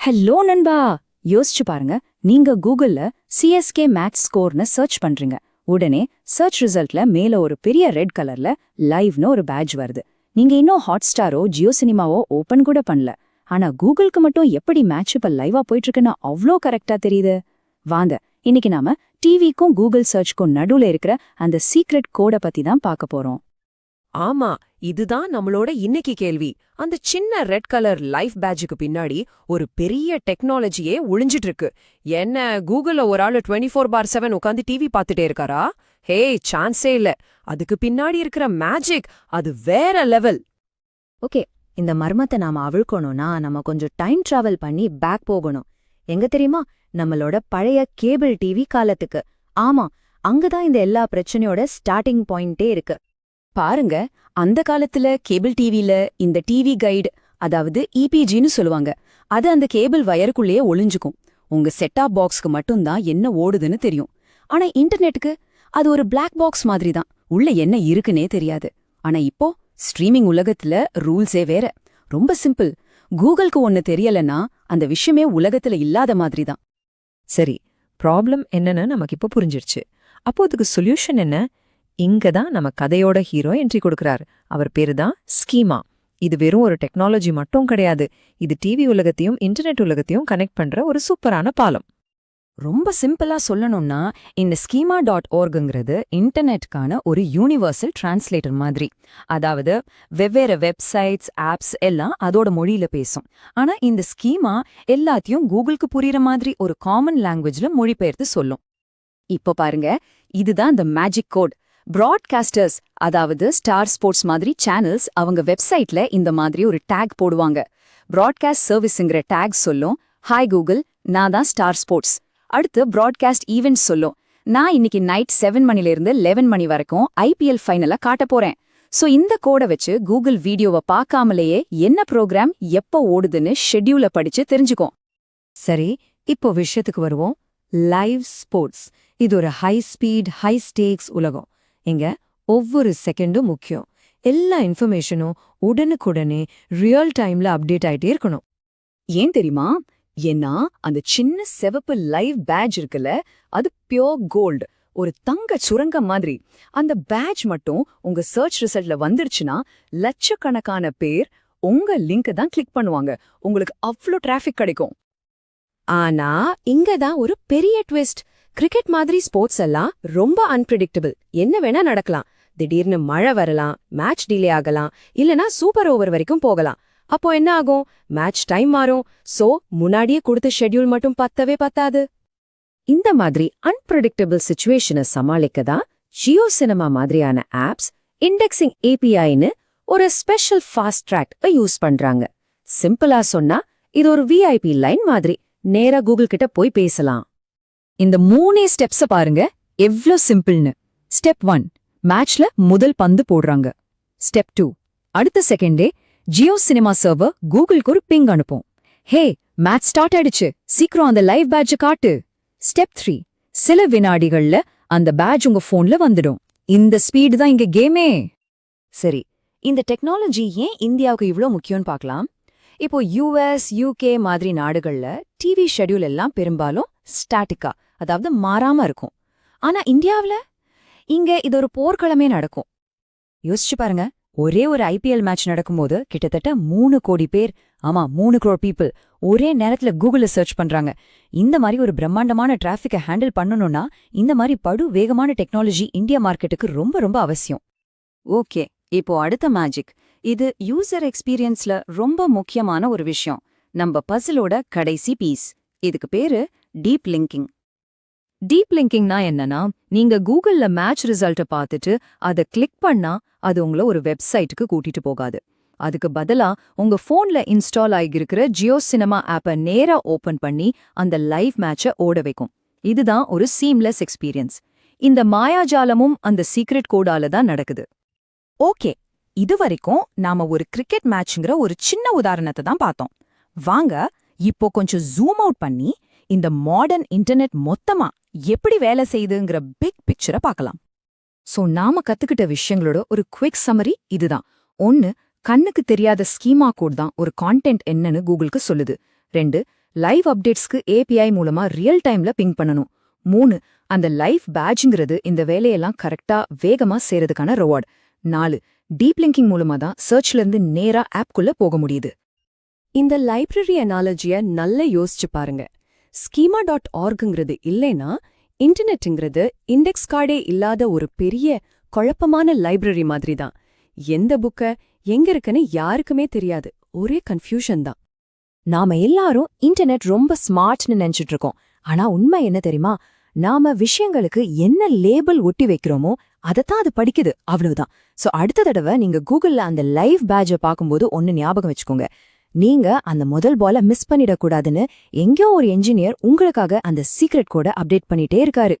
Hello நண்பா. யோசிச்சு பாருங்க. நீங்க கூகுள்ல சிஎஸ்கே மேட்ச் ஸ்கோர்னு சர்ச் பண்றீங்க. உடனே சர்ச் ரிசல்ட்ல மேல ஒரு பெரிய ரெட் கலர்ல லைவ்னு ஒரு பேட்ச் வருது. நீங்க இன்னும் ஹாட்ஸ்டாரோ ஜியோ சினிமாவோ ஓபன் கூட பண்ணல. ஆனா கூகுளுக்கு மட்டும் எப்படி மேட்ச் இப்ப லைவா போயிட்டு இருக்குன்னு அவ்ளோ கரெக்டா தெரியுது. வாங்க இன்னைக்கு நாம டிவிக்கும் கூகுள் சர்ச்க்கும் நடுவுல இருக்கிற அந்த சீக்ரெட் கோட பத்தி தான் பார்க்க போறோம். ஆமா இதுதான் நம்மளோட இன்னைக்கு கேள்வி. அந்த சின்ன ரெட் கலர் லைஃப் பேட்ஜுக்கு பின்னாடி ஒரு பெரிய டெக்னாலஜியே ஒளிஞ்சிட்டு இருக்கு என்ன கூகுள்ல ஒரு ஆளு டுவெண்ட்டி ஃபோர் பார் செவன் உட்காந்து டிவி பார்த்துட்டே இருக்காரா? ஹே சான்ஸே இல்ல. அதுக்கு பின்னாடி இருக்கிற மேஜிக் அது வேற லெவல். ஓகே இந்த மர்மத்தை நாம அவிழ்க்கணும்னா நம்ம கொஞ்சம் டைம் டிராவல் பண்ணி பேக் போகணும். எங்க தெரியுமா? நம்மளோட பழைய கேபிள் டிவி காலத்துக்கு. ஆமா அங்கதான் இந்த எல்லா பிரச்சனையோட ஸ்டார்டிங் பாயிண்டே இருக்கு. பாருங்க அந்த காலத்துல கேபிள் டிவில இந்த டிவி கைடு அதாவது இபிஜின்னு சொல்லுவாங்க அது அந்த கேபிள் வயருக்குள்ளேயே ஒளிஞ்சுக்கும். உங்க செட்டாப் பாக்ஸ்க்கு மட்டும்தான் என்ன ஓடுதுன்னு தெரியும். ஆனா இன்டர்நெட்டுக்கு அது ஒரு பிளாக் பாக்ஸ் மாதிரி தான் உள்ள என்ன இருக்குன்னே தெரியாது. ஆனா இப்போ ஸ்ட்ரீமிங் உலகத்துல ரூல்ஸே வேற. ரொம்ப சிம்பிள் கூகுளுக்கு ஒன்னு தெரியலன்னா அந்த விஷயமே உலகத்துல இல்லாத மாதிரி தான் சரி ப்ராப்ளம் என்னன்னு நமக்கு இப்போ புரிஞ்சிருச்சு. அப்போ அதுக்கு சொல்யூஷன் என்ன? இங்க தான் நம்ம கதையோட ஹீரோ என்ட்ரி கொடுக்கிறார். அவர் பேரு தான் ஸ்கீமா. இது வெறும் ஒரு டெக்னாலஜி மட்டும் கிடையாது. இது டிவி உலகத்தையும் இன்டர்நெட் உலகத்தையும் கனெக்ட் பண்ற ஒரு சூப்பரான பாலம். ரொம்ப சிம்பிளா சொல்லணும்னா இந்த ஸ்கீமா டாட் ஓர்குங்கிறது இன்டர்நெட்கான ஒரு யூனிவர்சல் டிரான்ஸ்லேட்டர் மாதிரி. அதாவது வெவ்வேறு வெப்சைட்ஸ் ஆப்ஸ் எல்லாம் அதோட மொழியில பேசும். ஆனா இந்த ஸ்கீமா எல்லாத்தையும் கூகுளுக்கு புரியுற மாதிரி ஒரு காமன் லாங்குவேஜ்ல மொழிபெயர்த்து சொல்லும். இப்போ பாருங்க இதுதான் இந்த மேஜிக் கோட் பிராட்காஸ்டர்ஸ் அதாவது ஸ்டார் ஸ்போர்ட்ஸ் மாதிரி சேனல்ஸ் அவங்க வெப்சைட்ல இந்த மாதிரி ஒரு டேக் போடுவாங்க. பிராட்காஸ்ட் சர்வீஸுங்கிற டேக் சொல்லும். ஹாய் கூகுள் நான் தான் ஸ்டார் ஸ்போர்ட்ஸ் அடுத்து பிராட்காஸ்ட் ஈவெண்ட்ஸ் சொல்லும். நான் இன்னைக்கு நைட் செவன் மணிலிருந்து லெவன் மணி வரைக்கும் ஐபிஎல் ஃபைனலை காட்ட போறேன். சோ இந்த கோடை வச்சு கூகுள் வீடியோவை பார்க்காமலேயே என்ன ப்ரோக்ராம் எப்போ ஓடுதுன்னு ஷெட்யூல படிச்சு தெரிஞ்சுக்கும். சரி இப்போ விஷயத்துக்கு வருவோம். லைவ் ஸ்போர்ட்ஸ் இது ஒரு ஹை ஸ்பீட் ஹை ஸ்டேக்ஸ் உலகம். இங்க ஒவ்வொரு செகண்டும் முக்கியம். எல்லா இன்ஃபர்மேஷனும் உடனுக்குடனே ரியல் டைம்ல அப்டேட் ஆயிட்டே இருக்கணும். ஏன் தெரியுமா? ஏன்னா அந்த சின்ன செவப்பு லைவ் பேட்ச் இருக்குல்ல அது பியோர் கோல்டு ஒரு தங்க சுரங்கம் மாதிரி. அந்த பேட்ச் மட்டும் உங்க சர்ச் ரிசல்ட்ல வந்துருச்சுன்னா லட்சக்கணக்கான பேர் உங்க லிங்க் தான் கிளிக் பண்ணுவாங்க. உங்களுக்கு அவ்ளோ டிராஃபிக் கிடைக்கும். ஆனா இங்க தான் ஒரு பெரிய ட்விஸ்ட் கிரிக்கெட் மாதிரி ஸ்போர்ட்ஸ் எல்லாம் ரொம்ப அன்பிரிடிக்டபிள் என்ன வேணா நடக்கலாம். திடீர்னு மழை வரலாம் மேட்ச் டிலே ஆகலாம் இல்லனா சூப்பர் ஓவர் வரைக்கும் போகலாம். அப்போ என்ன ஆகும்? மேட்ச் டைம் மாறும். சோ முன்னாடியே கொடுத்த ஷெட்யூல் மட்டும் பத்தவே பத்தாது. இந்த மாதிரி அன்பிரடிக்டபிள் சுச்சுவேஷனை சமாளிக்க தான் ஜியோ சினிமா மாதிரியான ஆப்ஸ் இண்டெக்ஸிங் ஏபிஐன்னு ஒரு ஸ்பெஷல் ஃபாஸ்ட் ட்ராக் யூஸ் பண்றாங்க. சிம்பிளா சொன்னா இது ஒரு விஐபி லைன் மாதிரி நேரா கூகுள் கிட்ட போய் பேசலாம். இந்த மூணே ஸ்டெப்ஸ பாருங்க. எவ்ளோ சிம்பிள்னு ஸ்டெப் ஒன் மேட்ச்ல முதல் பந்து போடுறாங்க. ஸ்டெப் டூ அடுத்த செகண்டே ஜியோ சினிமா சர்வர் கூகுளுக்கு ஒரு பிங் அனுப்பும். ஹே மேட்ச் ஸ்டார்ட் ஆயிடுச்சு. சீக்கிரம் அந்த லைவ் பேட்ச காட்டு. ஸ்டெப் த்ரீ சில வினாடிகள்ல அந்த பேட்ச் உங்க போன்ல வந்துடும். இந்த ஸ்பீடு தான் இங்க கேமே சரி இந்த டெக்னாலஜி ஏன் இந்தியாவுக்கு இவ்ளோ முக்கியம்னு பார்க்கலாம்? இப்போ யூஎஸ் யூகே மாதிரி நாடுகள்ல டிவி ஷெட்யூல் எல்லாம் பெரும்பாலும் ஸ்டாட்டிக்கா அதாவது மாறாம இருக்கும். ஆனா இந்தியாவுல இங்க இது ஒரு போர்க்களமே நடக்கும். யோசிச்சு பாருங்க ஒரே ஒரு ஐபிஎல் மேட்ச் நடக்கும்போது கிட்டத்தட்ட மூணு கோடி பேர் ஆமா மூணு crore பீப்புள் ஒரே நேரத்துல கூகுள்ல சர்ச் பண்றாங்க. இந்த மாதிரி ஒரு பிரம்மாண்டமான டிராஃபிக்கை ஹேண்டில் பண்ணணும்னா இந்த மாதிரி படு வேகமான டெக்னாலஜி இந்தியா மார்க்கெட்டுக்கு ரொம்ப ரொம்ப அவசியம். ஓகே இப்போ அடுத்த மேஜிக் இது யூசர் எக்ஸ்பீரியன்ஸ்ல ரொம்ப முக்கியமான ஒரு விஷயம். நம்ம பசிலோட கடைசி பீஸ் இதுக்கு பேரு டீப் லிங்கிங் டீப் லிங்கிங்னா என்னன்னா நீங்க கூகுள்ல மேட்ச் ரிசல்ட்ட பார்த்துட்டு அதை கிளிக் பண்ணா அது உங்கள ஒரு வெப்சைட்டுக்கு கூட்டிட்டு போகாது. அதுக்கு பதிலா உங்க போன்ல இன்ஸ்டால் ஆகியிருக்கிற ஜியோ சினிமா ஆப்பை நேரா ஓபன் பண்ணி அந்த லைவ் மேட்சை ஓட வைக்கும். இதுதான் ஒரு சீம்லெஸ் எக்ஸ்பீரியன்ஸ் இந்த மாயாஜாலமும் அந்த சீக்ரெட் கோடால தான் நடக்குது. ஓகே இதுவரைக்கும் நாம ஒரு கிரிக்கெட் மேட்ச்ங்கிற ஒரு சின்ன உதாரணத்தை தான் பார்த்தோம். வாங்க இப்போ கொஞ்சம் ஜூம் அவுட் பண்ணி இந்த மாடர்ன் இன்டர்நெட் மொத்தமா எப்படி வேலை செய்யுதுங்கிற பிக் பிக்சரை பார்க்கலாம். சோ நாம கத்துக்கிட்ட விஷயங்களோட ஒரு குவிக் சமரி இதுதான். ஒன்னு கண்ணுக்கு தெரியாத ஸ்கீமா கோட் தான் ஒரு கான்டென்ட் என்னன்னு கூகுளுக்கு சொல்லுது. ரெண்டு லைவ் அப்டேட்ஸ்க்கு ஏபிஐ மூலமா ரியல் டைம்ல பிங் பண்ணணும். மூணு அந்த லைஃப் பேட்ஜ்ங்கிறது இந்த வேலையெல்லாம் கரெக்டா வேகமா சேரதுக்கான ரிவார்ட் நாலு டீப் லிங்கிங் மூலமா தான் சர்ச்ல இருந்து நேரா ஆப்குள்ள போக முடியுது. இந்த லைப்ரரி அனாலஜிய நல்லா யோசிச்சு பாருங்க. ஸ்கீமா டாட் ஆர்க்குங்கிறது இல்லைன்னா இன்டர்நெட்டுங்கிறது இண்டெக்ஸ் கார்டே இல்லாத ஒரு பெரிய குழப்பமான லைப்ரரி மாதிரி தான் எந்த புக்க எங்க இருக்குன்னு யாருக்குமே தெரியாது. ஒரே கன்ஃபியூஷன் தான். நாம எல்லாரும் இன்டர்நெட் ரொம்ப ஸ்மார்ட்னு நினைச்சிட்டு இருக்கோம். ஆனா உண்மை என்ன தெரியுமா? நாம விஷயங்களுக்கு என்ன லேபிள் ஒட்டி வைக்கிறோமோ அதைத்தான் அது படிக்குது. அவ்வளவுதான். சோ அடுத்த தடவை நீங்க கூகுள்ல அந்த லைவ் பேட்ஜை பார்க்கும்போது ஒன்னு ஞாபகம் வச்சுக்கோங்க. நீங்க அந்த முதல் பால மிஸ் பண்ணிடக்கூடாதுன்னு எங்கேயோ ஒரு என்ஜினியர் உங்களுக்காக அந்த சீக்ரெட் கோட அப்டேட் பண்ணிட்டே இருக்காரு.